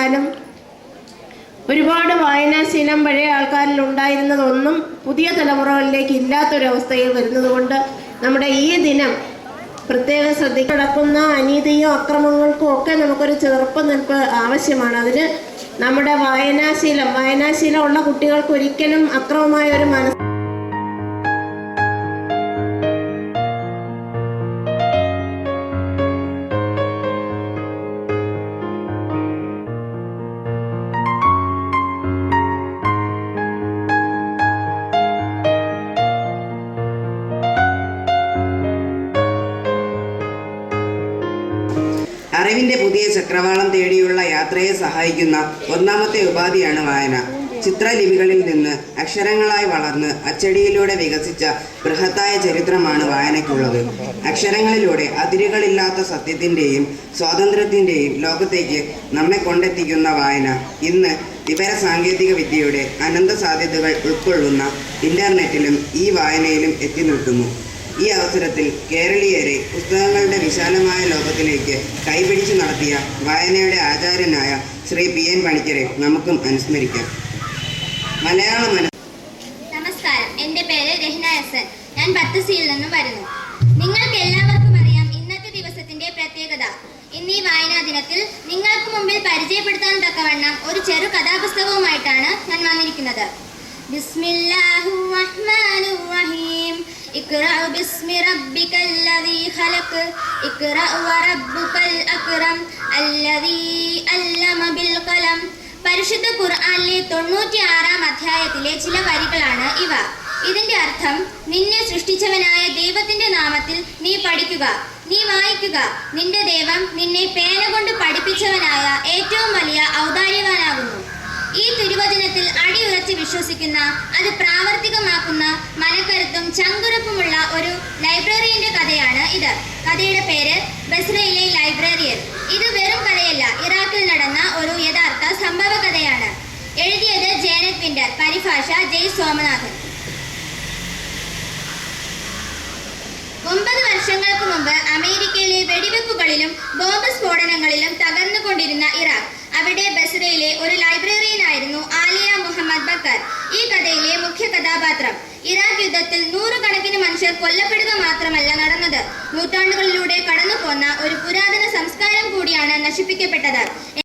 ാലും ഒരുപാട് വായനാശീലം പഴയ ആൾക്കാരിൽ ഉണ്ടായിരുന്നതൊന്നും പുതിയ തലമുറകളിലേക്ക് ഇല്ലാത്തൊരവസ്ഥയിൽ വരുന്നതുകൊണ്ട് നമ്മുടെ ഈ ദിനം പ്രത്യേക ശ്രദ്ധ നടക്കുന്ന അനീതിയും അക്രമങ്ങൾക്കും ഒക്കെ നമുക്കൊരു ചെറുപ്പം നിൽപ്പ് ആവശ്യമാണ്. അതിന് നമ്മുടെ വായനാശീലം വായനാശീലം ഉള്ള കുട്ടികൾക്ക് ഒരിക്കലും അക്രമമായ ഒരു മനസ്സ് അറിവിന്റെ പുതിയ ചക്രവാളം തേടിയുള്ള യാത്രയെ സഹായിക്കുന്ന ഒന്നാമത്തെ ഉപാധിയാണ് വായന. ചിത്രലിപികളിൽ നിന്ന് അക്ഷരങ്ങളായി വളർന്ന് അച്ചടിയിലൂടെ വികസിച്ച ബൃഹത്തായ ചരിത്രമാണ് വായനയ്ക്കുള്ളത്. അക്ഷരങ്ങളിലൂടെ അതിരുകളില്ലാത്ത സത്യത്തിന്റെയും സ്വാതന്ത്ര്യത്തിന്റെയും ലോകത്തേക്ക് നമ്മെ കൊണ്ടെത്തിക്കുന്ന വായന. ഇന്ന് വിവര സാങ്കേതിക വിദ്യയുടെ അനന്ത സാധ്യതകൾ ഉൾക്കൊള്ളുന്ന ഇന്റർനെറ്റിലും ഈ വായനയിലും എത്തി നിൽക്കുന്നു. ഈ അവസരത്തിൽ കേരളീയരെ പുസ്തകങ്ങളുടെ വിശാലമായ ലോകത്തിലേക്ക് കൈപിടിച്ചു നടത്തിയ വായനയുടെ ആചാര്യനായ ശ്രീ പി എൻ പണിക്കരെ നമുക്കും അനുസ്മരിക്കാം. മലയാള മന നമസ്കാരം. എന്റെ പേര് രഹ്ന ഹസൻ. ഞാൻ പത്ത് സിയിൽ നിന്നും വരുന്നു. നിങ്ങൾക്ക് എല്ലാവർക്കും അറിയാം ഇന്നത്തെ ദിവസത്തിന്റെ പ്രത്യേകത. ഇന്ന് ഈ വായനാ ദിനത്തിൽ നിങ്ങൾക്ക് മുമ്പിൽ പരിചയപ്പെടുത്താൻ തക്കവണ്ണം ഒരു ചെറു കഥാപുസ്തകവുമായിട്ടാണ് ഞാൻ വന്നിരിക്കുന്നത്. ബിസ്മില്ലാഹു റഹ്മാനു റഹീം ഇഖ്റഅ باسم ربك الذي خلق اقرأ وربك الأكرم الذي ألم بالقلم പരിശുദ്ധ ഖുർആാനിലെ തൊണ്ണൂറ്റി ആറാം അധ്യായത്തിലെ ചില വരികളാണ് ഇവ. ഇതിന്റെ അർത്ഥം നിന്നെ സൃഷ്ടിച്ചവനായ ദൈവത്തിന്റെ നാമത്തിൽ നീ പഠിക്കുക നീ വായിക്കുക. നിന്റെ ദൈവം നിന്നെ പേന കൊണ്ട് പഠിപ്പിച്ചവനായ ഈ തിരുവചനത്തിൽ അടിയുറച്ച് വിശ്വസിക്കുന്ന അത് പ്രാവർത്തികമാക്കുന്ന മനക്കരുത്തും ചങ്കുറപ്പുമുള്ള ഒരു ലൈബ്രറിയുടെ കഥയാണ് ഇത്. കഥയുടെ പേര് ബസ്രയിലെ ലൈബ്രറിയൻ. ഇത് വെറും കഥയല്ല ഇറാഖിൽ നടന്ന ഒരു യഥാർത്ഥ സംഭവ കഥയാണ്. എഴുതിയത് ജേനത് വിന്റർ പരിഭാഷ ജയ് സോമനാഥൻ. ഒമ്പത് വർഷങ്ങൾക്ക് മുമ്പ് അമേരിക്കയിലെ വെടിവെപ്പുകളിലും ബോംബ് സ്ഫോടനങ്ങളിലും തകർന്നുകൊണ്ടിരുന്ന ഇറാഖ് അവിടെ ബസ്രയിലെ ഒരു മുഹമ്മദ് ഈ കഥയിലെ മുഖ്യ കഥാപാത്രം. ഇറാഖ് യുദ്ധത്തിൽ നൂറുകണക്കിന് മനുഷ്യർ കൊല്ലപ്പെടുക മാത്രമല്ല നടന്നത്. നൂറ്റാണ്ടുകളിലൂടെ കടന്നുപോന്ന ഒരു പുരാതന സംസ്കാരം കൂടിയാണ് നശിപ്പിക്കപ്പെട്ടത്.